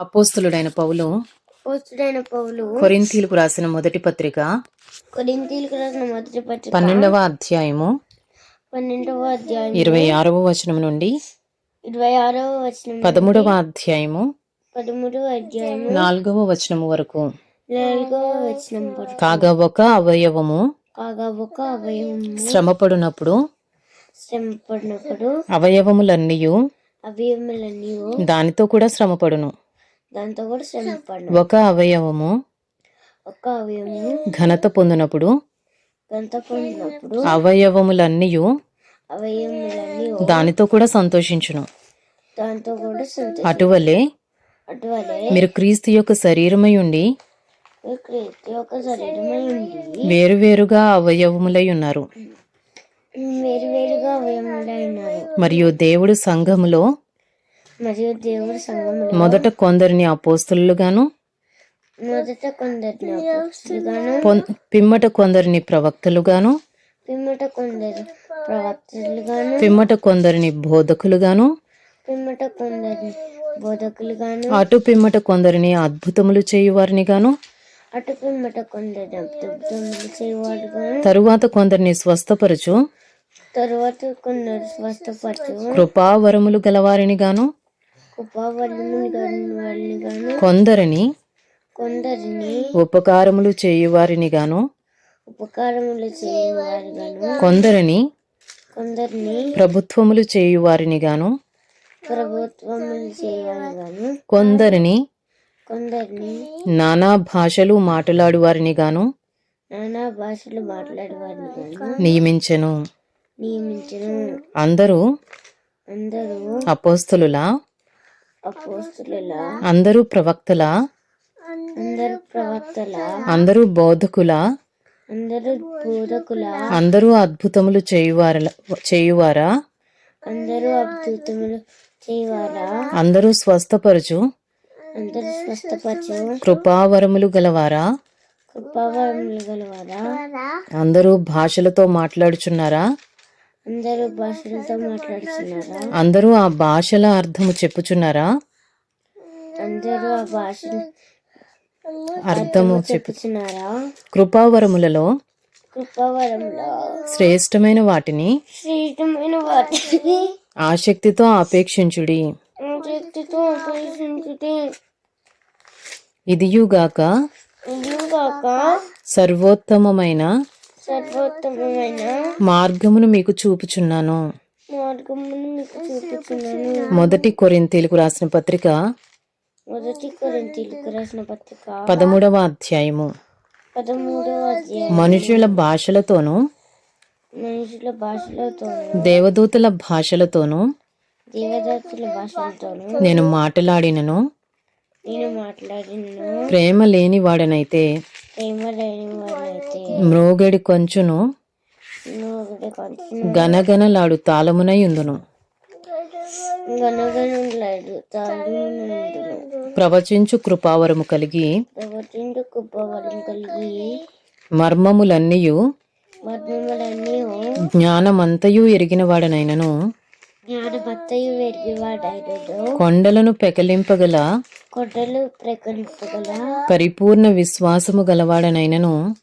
అపోస్తులుడైన పౌలు పోస్తుడైన పౌలు కొరింథీలకు రాసిన మొదటి పత్రిక కొరింతీలకు రాసిన మొదటి పత్రిక పన్నెండవ అధ్యాయము పన్నెండవ అధ్యాయం ఇరవై ఆరవ వచనం నుండి ఇరవై ఆరవ వచనం పదమూడవ అధ్యాయము పదమూడవ అధ్యాయం నాలుగవ వచనము వరకు నాలుగవ వచనం వరకు కాగా ఒక అవయవము కాగా ఒక అవయవం శ్రమపడునప్పుడు శ్రమ పడినప్పుడు అవయవములన్నీ అవయములన్నీ దానితో కూడా శ్రమపడును. దాంతో కూడా శ్రమ పడిన ఒక అవయవము ఒక అవయవము ఘనత పొందినప్పుడు గంత పొందినప్పుడు అవయవములన్నీ అవయములన్నీ దానితో కూడా సంతోషించును. దాంతో కూడా సంతోషం అటువలే అటువలే మీరు క్రీస్తు యొక్క శరీరమై ఉండి క్రీస్తు యొక్క శరీరమై ఉండి వేరువేరుగా అవయవములై ఉన్నారు. వేరు వేరుగా అవయములై ఉన్నారు. మరియు దేవుడు సంఘములో మరియు దేవుడి సంఘములో మొదట కొందరిని అపోస్తులుగాను మొదట కొందరిని అపోస్తులుగాను పిమ్మట కొందరిని ప్రవక్తలుగాను పిమ్మట కొందరు ప్రవక్తలుగాను పిమ్మట కొందరిని బోధకులుగాను పిమ్మట కొందరిని బోధకులుగాను అటు పిమ్మట కొందరిని అద్భుతములు చేయువారిని గాను అటు పిమ్మట కొందరు అద్భుతములు చేయవాడుగాను తరువాత కొందరిని స్వస్థపరచు తరువాత కొందరు స్వస్థపరచు కృపావరములు గలవారిని గాను ఉపవరములు గాని వారిని గాను కొందరిని కొందరిని ఉపకారములు చేయువారిని గాను ఉపకారములు చేయవారు గాను కొందరిని కొందరిని ప్రభుత్వములు చేయువారిని గాను ప్రభుత్వములు చేయవారు గాను కొందరిని కొందరిని నానా భాషలు మాట్లాడువారిని గాను నానా భాషలు మాట్లాడేవారిని గాను నియమించెను. నియమించను. అందరూ అందరూ అపోస్తులుల అపోస్తుల అందరూ ప్రవక్తల? అందరు ప్రవక్తల? అందరూ బోధకుల? అందరూ బోధకుల? అందరూ అద్భుతములు చేయువార చేయువారా? అందరూ అద్భుతములు చేయవారా? అందరూ స్వస్థపరచు? అందరూ స్వస్థపరచు? కృపావరములు గలవారా? కృపావరములు గలవారా? అందరూ భాషలతో మాట్లాడుచున్నారా? అందరూ భాషలతో మాట్లాడుతున్నారా? అందరూ ఆ భాషల అర్థము చెప్పుచున్నారా? అందరూ ఆ భాషను అర్థము చెప్పు చెప్పుచున్నారా? కృపావరములలో కృపావరంలో శ్రేష్టమైన వాటిని శ్రేష్టమైన వాటిని ఆసక్తితో ఆపేక్షించుడి శక్తితో ఉపయోగించుటే ఇదియుగాక ఇదిగాక సర్వోత్తమమైన మార్గమును మీకు చూపుచున్నాను. మార్గమును మీకు చూపుతున్నాను మొదటి కొరింతీలకు రాసిన పత్రిక మొదటి కొరింథీయులకు రాసిన పత్రిక పదమూడవ అధ్యాయము. పదమూడవ అధ్యాయం మనుషుల భాషలతోనూ మనుషుల భాషలతోనూ దేవదూతల భాషలతోనూ దేవదత్తుల భాషలతోనూ నేను మాట్లాడినను. నేను మాట్లాడిన ప్రేమ లేని వాడనైతే మ్రోగడి కొంచును గనగనలాడు తాళమునై ఉందును. గనగనలాడు తాళునందును ప్రవచించు కృపావరము కలిగి మర్మములన్నీయు మర్మములన్నీ జ్ఞానమంతయు ఎరిగిన వాడనైనను కొండలను పెకలింపగల కొండలు ప్రకటింపగల పరిపూర్ణ విశ్వాసము గలవాడనైనను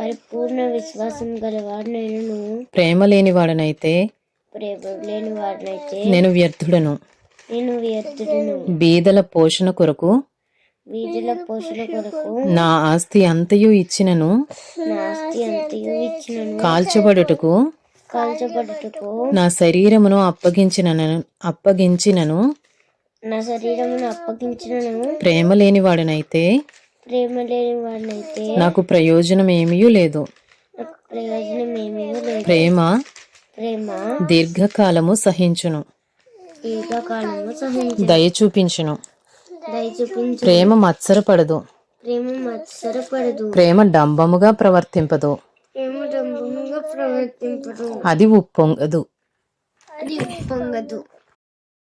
పరిపూర్ణ విశ్వాసం గలవాడు నేను ప్రేమ లేని వాడనైతే ప్రేమ లేని వాడినైతే నేను వ్యర్థుడను. నేను వ్యర్థుడును. బీదల పోషణ కొరకు వీధుల పోషణ కొరకు నా ఆస్తి అంతయు ఇచ్చినను. నా ఆస్తి అంతయు ఇచ్చినను. కాల్చబడుటకు కాల్చబడుటకు నా శరీరమును అప్పగించినను అప్పగించినను. నా శరీరమును అప్పగించినను. ప్రేమ లేని వాడనైతే ప్రేమ లేని వాడినైతే నాకు ప్రయోజనం ఏమీ లేదు. ప్రయోజనం ఏమీ లేదు. ప్రేమ ప్రేమ దీర్ఘకాలము సహించును. దీర్ఘకాలము సహించు దయ చూపించును. దయ చూపించు ప్రేమ మత్సరపడదు. ప్రేమ మత్సరపడదు. ప్రేమ డంబముగా ప్రవర్తింపదు. ప్రవర్తింపదు అది ఉప్పొంగదు. అది పొంగదు